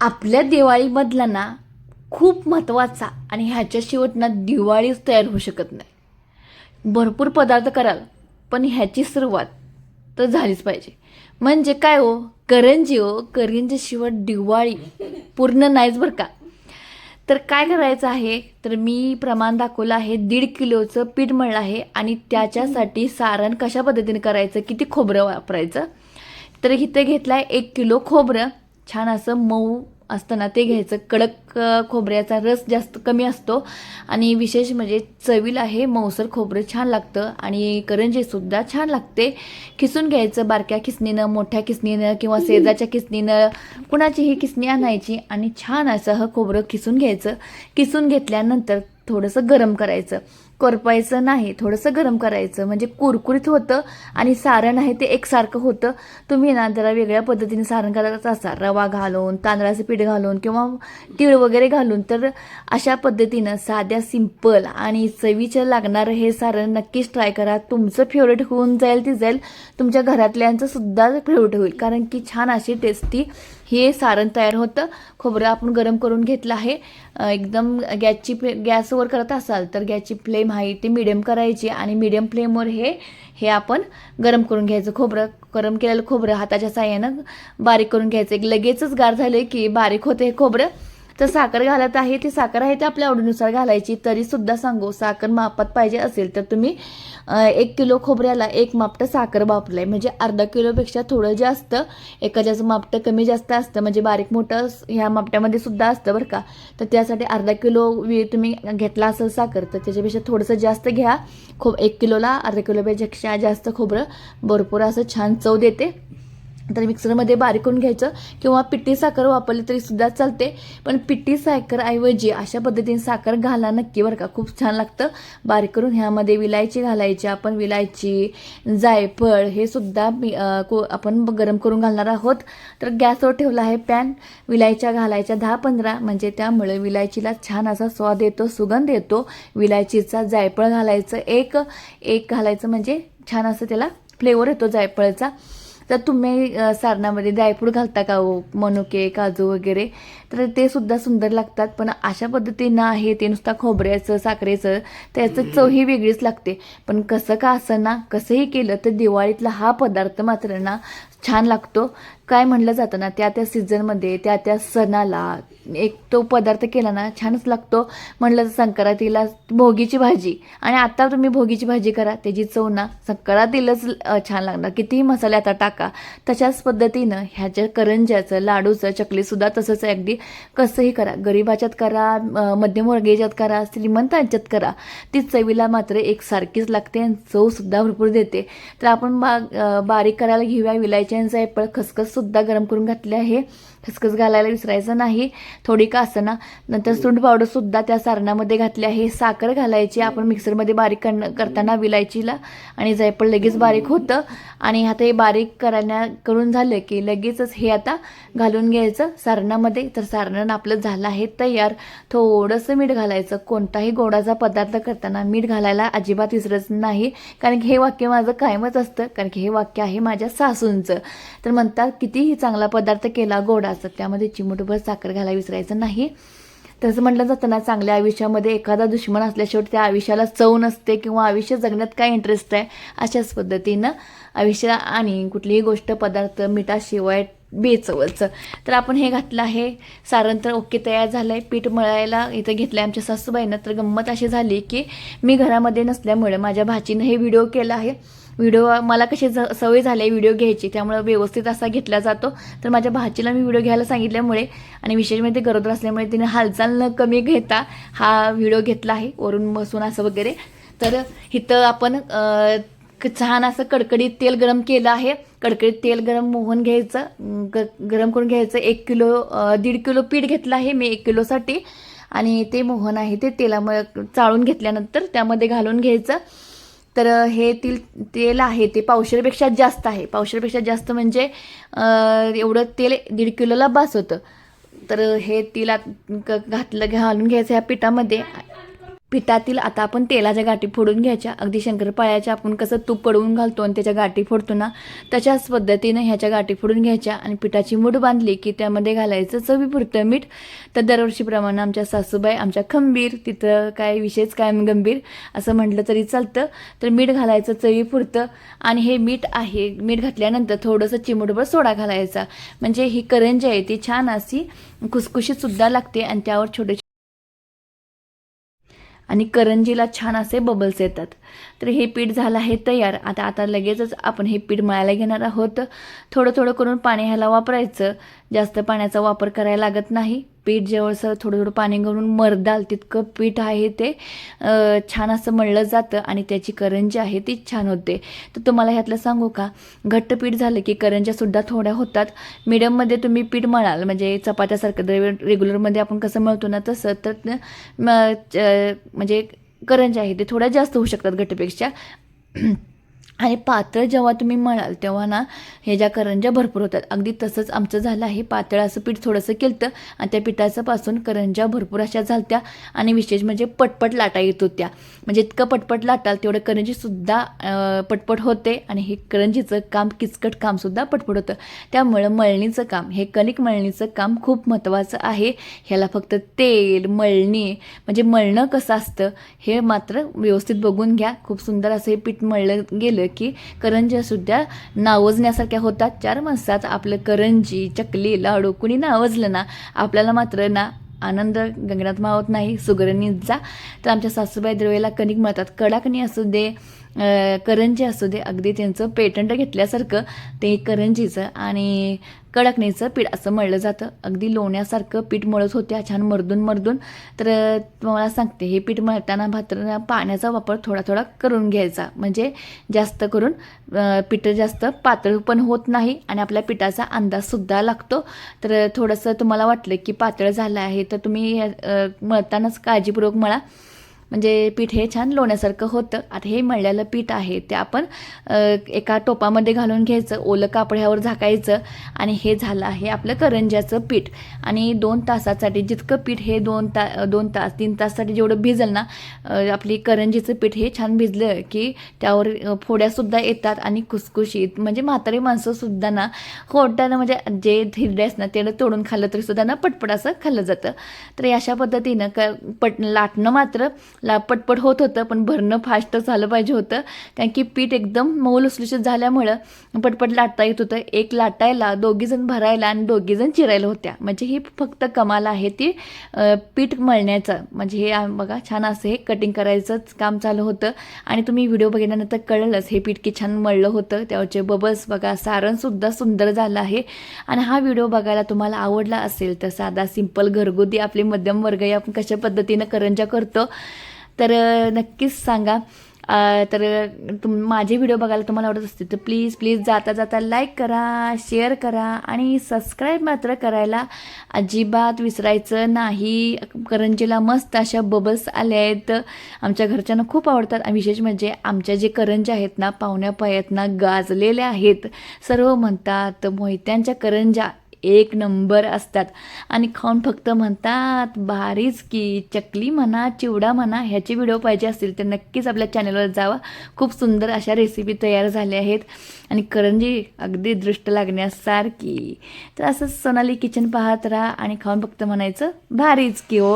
आपल्या दिवाळीमधला ना खूप महत्त्वाचा आणि ह्याच्या ना दिवाळीच तयार होऊ शकत नाही. भरपूर पदार्थ कराल पण ह्याची सुरुवात तर झालीच पाहिजे. म्हणजे काय हो? करंजी हो? करंजी शेवट दिवाळी पूर्ण नाहीच बरं का? तर काय करायचं आहे? तर मी प्रमाण दाखवलं आहे दीड किलोचं पीठ मळलं आहे आणि त्याच्यासाठी सारण कशा पद्धतीने करायचं? किती खोबरं वापरायचं? तर इथे घेतलं आहे एक किलो खोबरं. छान असं मऊ असतं ना ते घ्यायचं. कडक खोबऱ्याचा रस जास्त कमी असतो. आणि विशेष म्हणजे चवीला हे मऊसर खोबरं छान लागतं. आणि करंजीसुद्धा छान लागते. खिसून घ्यायचं बारक्या खिसणीनं मोठ्या खिसणीनं किंवा सेजाच्या खिसणीनं. कुणाचीही खिसणी आणायची आणि छान असं ह खोबरं खिसून घ्यायचं. किसून घेतल्यानंतर थोडंसं गरम करायचं. करपायचं नाही थोडंसं गरम करायचं. म्हणजे कुरकुरीत होतं आणि सारण आहे ते एकसारखं होतं. तुम्ही ना जरा वेगळ्या पद्धतीने सारण करायचं असा. रवा घालून तांदळाचं पीठ घालून किंवा तीळ वगैरे घालून. तर अशा पद्धतीनं साध्या सिंपल आणि चवीचं लागणारं हे सारण नक्कीच ट्राय करा. तुमचं फेवरेट होऊन जाईल ती जाईल. तुमच्या घरातल्यांचं सुद्धा फेवरेट होईल. कारण की छान अशी टेस्टी हे सारण तयार होतं. खोबरं आपण गरम करून घेतलं आहे. एकदम गॅसची फ्ले गॅसवर करत असाल तर गॅसची फ्लेम आहे ती मिडियम करायची आणि मिडियम फ्लेमवर हे हे आपण गरम करून घ्यायचं. खोबरं गरम केलेलं खोबरं हाताच्या साह्यानं बारीक करून घ्यायचं. एक लगेचच गार झाले की बारीक होते हे खोबरं. तर साखर घालत आहे ती साखर आहे ती आपल्या आवडीनुसार घालायची. तरी सुद्धा सांगू साखर मापात पाहिजे असेल तर तुम्ही एक किलो खोबऱ्याला एक मापटं साखर वापरलंय. म्हणजे अर्धा किलोपेक्षा थोडं जास्त एखाद्याचं मापटं कमी जास्त असतं. म्हणजे बारीक मोठं ह्या मापट्यामध्ये सुद्धा असतं बरं का. तर त्यासाठी अर्धा किलो वि- तुम्ही घेतला असेल साखर तर त्याच्यापेक्षा थोडंसं जास्त घ्या. खो एक किलोला अर्धा किलोपेक्षा जास्त खोबरं भरपूर असं छान चव देते. तर मिक्सरमध्ये बारीकून घ्यायचं किंवा पिठी साखर वापरली तरी सुद्धा चालते. पण पिठी साखरऐवजी अशा पद्धतीने साखर घाला नक्की बरं का. खूप छान लागतं. बारीक करून ह्यामध्ये विलायची घालायची. आपण विलायची जायफळ हे सुद्धा मी को- आपण गरम करून घालणार आहोत. तर गॅसवर ठेवला आहे पॅन. विलायच्या घालायच्या दहा पंधरा म्हणजे त्यामुळे विलायचीला छान असा स्वाद येतो सुगंध येतो. विलायचीचा जायफळ घालायचं एक. एक घालायचं म्हणजे छान असं त्याला फ्लेवर येतो जायफळचा. तर तुम्ही सारणामध्ये ड्रायफ्रूट घालता का हो? मनुके काजू वगैरे? तर ते सुद्धा सुंदर लागतात पण अशा पद्धतीनं आहे ते नुसता खोबऱ्याचं साखरेचं त्याचं चवही वेगळीच लागते. पण कसं का असं ना कसंही केलं तर दिवाळीतला हा पदार्थ मात्र ना छान लागतो. काय म्हणलं जातं ना त्या त्या सीझनमध्ये त्या त्या सणाला एक तो पदार्थ केला ना छानच लागतो. म्हणलं तर संक्रांतीला भोगीची भाजी. आणि आता तुम्ही भोगीची भाजी करा त्याची चव ना संक्रांतीलाच छान लागणार. कितीही मसाले आता टाका तशाच पद्धतीनं ह्याच्या करंज्याचं लाडूचं चकलीसुद्धा तसंच अगदी. कसंही करा गरीबाच्यात करा अ, मध्यमवर्गीयाच्यात करा श्रीमंतांच्यात करा. ती चवीला मात्र एकसारखीच लागते आणि चवसुद्धा भरपूर देते. तर आपण बा बारीक करायला घेऊया विलायच्यांचा एपळ सुद्धा गरम करून घातले आहे. खसखस घालायला विसरायचं नाही. थोडी का असं ना. नंतर सुंठ पावडरसुद्धा त्या सारणामध्ये घातली आहे. साखर घालायची आपण मिक्सरमध्ये बारीक करणं करताना विलायचीला. आणि जायफळ लगेच बारीक होतं. आणि आता हे बारीक करण्या करून झालं की लगेचच हे आता घालून घ्यायचं सारणामध्ये. तर सारण आपलं झालं आहे तयार. थोडंसं मीठ घालायचं. कोणताही गोडाचा पदार्थ करताना मीठ घालायला अजिबात विसरत नाही. कारण की हे वाक्य माझं कायमच असतं. कारण की हे वाक्य आहे माझ्या सासूंचं. तर म्हणतात कितीही चांगला पदार्थ केला गोडा असतात. त्यामध्ये चिमूटभर साखर घालायला विसरायचं नाही. तसं म्हटलं जातं ना चांगल्या आयुष्यामध्ये एखादा दुश्मन असल्याशिवाय त्या आयुष्याला चव नसते किंवा आयुष्य जगण्यात काय इंटरेस्ट आहे अशाच पद्धतीनं आयुष्य आणि कुठलीही गोष्ट पदार्थ मिठाशिवाय बेचवचं. तर आपण हे घातलं आहे. सारण तर ओके तयार झालं आहे पीठ मळायला इथं घेतलं आहे आमच्या सासूबाईनं. तर गंमत अशी झाली की मी घरामध्ये नसल्यामुळे माझ्या भाचीनं हे व्हिडिओ केला आहे. व्हिडिओ मला कशी ज सवय झाली आहे व्हिडिओ घ्यायची त्यामुळे व्यवस्थित असा घेतला जातो. तर माझ्या भाचीला मी व्हिडिओ घ्यायला सांगितल्यामुळे आणि विशेष म्हणजे गरोदर असल्यामुळे तिने हालचाल न कमी घेता हा व्हिडिओ घेतला आहे वरून बसून असं वगैरे. तर इथं आपण छान असं कडकडीत तेल गरम केलं आहे. कडकडीत तेल गरम मोहन घ्यायचं ग गरम करून घ्यायचं. एक किलो दीड किलो पीठ घेतलं आहे मी एक किलोसाठी. आणि ते मोहन आहे ते तेलामध्ये चाळून घेतल्यानंतर त्यामध्ये घालून घ्यायचं. तर हे तेल तेल आहे ते पावशेरपेक्षा जास्त आहे. पावशेरपेक्षा जास्त म्हणजे एवढं तेल दीड किलोला बास होतं. तर हे तेलात क- घातलं घालून घ्यायचं ह्या पिठामध्ये. पिठातील आता आपण तेलाच्या गाठी फोडून घ्यायच्या. अगदी शंकरपाळ्याच्या आपण कसं तूप पडवून घालतो आणि त्याच्या गाठी फोडतो ना तशाच पद्धतीनं ह्याच्या गाठी फोडून घ्यायच्या आणि पिठाची मूठ बांधली की त्यामध्ये घालायचं चवीपुरतं मीठ. तर दरवर्षीप्रमाणे आमच्या सासूबाई आमच्या खंबीर तिथं काय विशेष काय गंभीर असं म्हटलं तरी चालतं. तर मीठ घालायचं चवीपुरतं आणि हे मीठ आहे. मीठ घातल्यानंतर थोडंसं चिमूटभर सोडा घालायचा. म्हणजे ही करंजी आहे ती छान अशी खुसखुशीतसुद्धा लागते आणि त्यावर छोटे आणि करंजीला छान असे बबल्स येतात. तर हे पीठ झालं आहे तयार. आता आता लगेचच आपण हे पीठ मळायला घेणार आहोत. थोडं थोडं करून पाणी ह्याला वापरायचं. जास्त पाण्याचा वापर करायला लागत नाही. पीठ जेवढं थोडं थोडं पाणी घालून मरदाल तितकं पीठ आहे ते छान असं मळलं जातं आणि त्याची करंजी आहे ती छान होते. तर तुम्हाला ह्यातलं सांगू का? घट्ट पीठ झालं की करंज्यासुद्धा थोड्या होतात. मिडियममध्ये तुम्ही पीठ मळाल म्हणजे चपात्यासारखं रेग्युलरमध्ये आपण कसं मळतो ना तसं तर च- म्हणजे करंज्या आहे ते थोड्या जास्त होऊ शकतात घट्टपेक्षा. आणि पातळ जेव्हा तुम्ही म्हणाल तेव्हा ना हे ज्या करंज्या भरपूर होतात अगदी तसंच आमचं झालं आहे पातळ असं पीठ थोडंसं केलं आणि त्या पिठाचं पासून करंज्या भरपूर अशा झालत्या आणि विशेष म्हणजे पटपट लाटा येत होत्या. म्हणजे इतकं पटपट लाटाल तेवढं करंजीसुद्धा पटपट होते आणि हे करंजीचं काम किचकट कामसुद्धा पटपट होतं. त्यामुळं मळणीचं काम हे कणिक मळणीचं काम खूप महत्त्वाचं आहे. ह्याला फक्त तेल मळणी म्हणजे मळणं कसं असतं हे मात्र व्यवस्थित बघून घ्या. खूप सुंदर असं हे पीठ मळलं गेलं की करंज्यासुद्धा नावजण्यासारख्या होतात. चार माणसात आपलं करंजी चकली लाडू कुणी नावजलं ना आपल्याला मात्र ना आनंद गंगनात मावत नाही सुगरणींचा तर आमच्या सासूबाई द्रवेला कणिक मळतात. कडाकणी असू दे करंजी असू दे अगदी त्यांचं पेटंट घेतल्यासारखं ते करंजीचं आणि कडकणीचं पीठ असं मळलं जातं. अगदी लोण्यासारखं पीठ मळत होत्या. छान मर्दून मर्दून. तर तुम्हाला सांगते हे पीठ मळताना भात्र पाण्याचा वापर थोडा थोडा करून घ्यायचा. म्हणजे जास्त करून पीठ जास्त पातळ पण होत नाही आणि आपल्या पिठाचा अंदाजसुद्धा लागतो. तर थोडंसं तुम्हाला वाटलं की पातळ झालं आहे तर तुम्ही मळतानाच काळजीपूर्वक मळा. म्हणजे पीठ हे छान लोण्यासारखं होतं. आता हे मळलेलं पीठ आहे ते आपण एका टोपामध्ये घालून घ्यायचं ओलं कापड्यावर झाकायचं आणि हे झालं आहे आपलं करंज्याचं पीठ. आणि दोन तासासाठी जितकं पीठ हे दोन ता दोन तास तीन तासासाठी जेवढं भिजल ना आपली करंजीचं पीठ हे छान भिजलं की त्यावर फोड्यासुद्धा येतात आणि खुसखुशीत. म्हणजे म्हातारी माणसंसुद्धा ना खोट्यानं म्हणजे जे धिरडे असणार तेवढं तोडून खाल्लं तरीसुद्धा ना पटपट असं खाल्लं जातं. तर अशा पद्धतीनं क पट लाटणं मात्र ला पटपट होत होतं पण भरणं फास्ट झालं पाहिजे होतं. कारण की पीठ एकदम मऊ लुसलुशीत झाल्यामुळं पटपट लाटता येत होतं. एक लाटायला दोघीजण भरायला आणि दोघीजण चिरायला होत्या. म्हणजे ही फक्त कमाल आहे ती पीठ मळण्याचं. म्हणजे हे बघा छान असं हे कटिंग करायचंच काम चालू होतं. आणि तुम्ही व्हिडिओ बघितल्यानंतर कळलंच हे पीठ की छान मळलं होतं. त्यावरचे बबल्स बघा सारणसुद्धा सुंदर झालं आहे. आणि हा व्हिडिओ बघायला तुम्हाला आवडला असेल तर साधा सिंपल घरगुती आपली मध्यम वर्ग आपण कशा पद्धतीनं करंजा करतो तर नक्कीच सांगा. तर तुम माझे व्हिडिओ बघायला तुम्हाला आवडत असतील तर प्लीज प्लीज जाता जाता लाईक करा शेअर करा आणि सबस्क्राईब मात्र करायला अजिबात विसरायचं नाही. करंजीला मस्त अशा बबल्स आल्या आहेत. आमच्या घरच्यांना खूप आवडतात आणि विशेष म्हणजे आमच्या जे करंज्या आहेत ना पाहुण्या पायात ना गाजलेल्या आहेत. सर्व म्हणतात मोहित्यांच्या करंज्या एक नंबर असतात. आणि खाऊन फक्त म्हणतात भारीच की चकली म्हणा चिवडा म्हणा ह्याचे व्हिडिओ पाहिजे असतील तर नक्कीच आपल्या चॅनलवर जावा. खूप सुंदर अशा रेसिपी तयार झाल्या आहेत. आणि करंजी अगदी दृष्ट लागण्यासारखी. तर असंच सोनाली किचन पाहत राहा आणि खाऊन फक्त म्हणायचं भारीच की ओ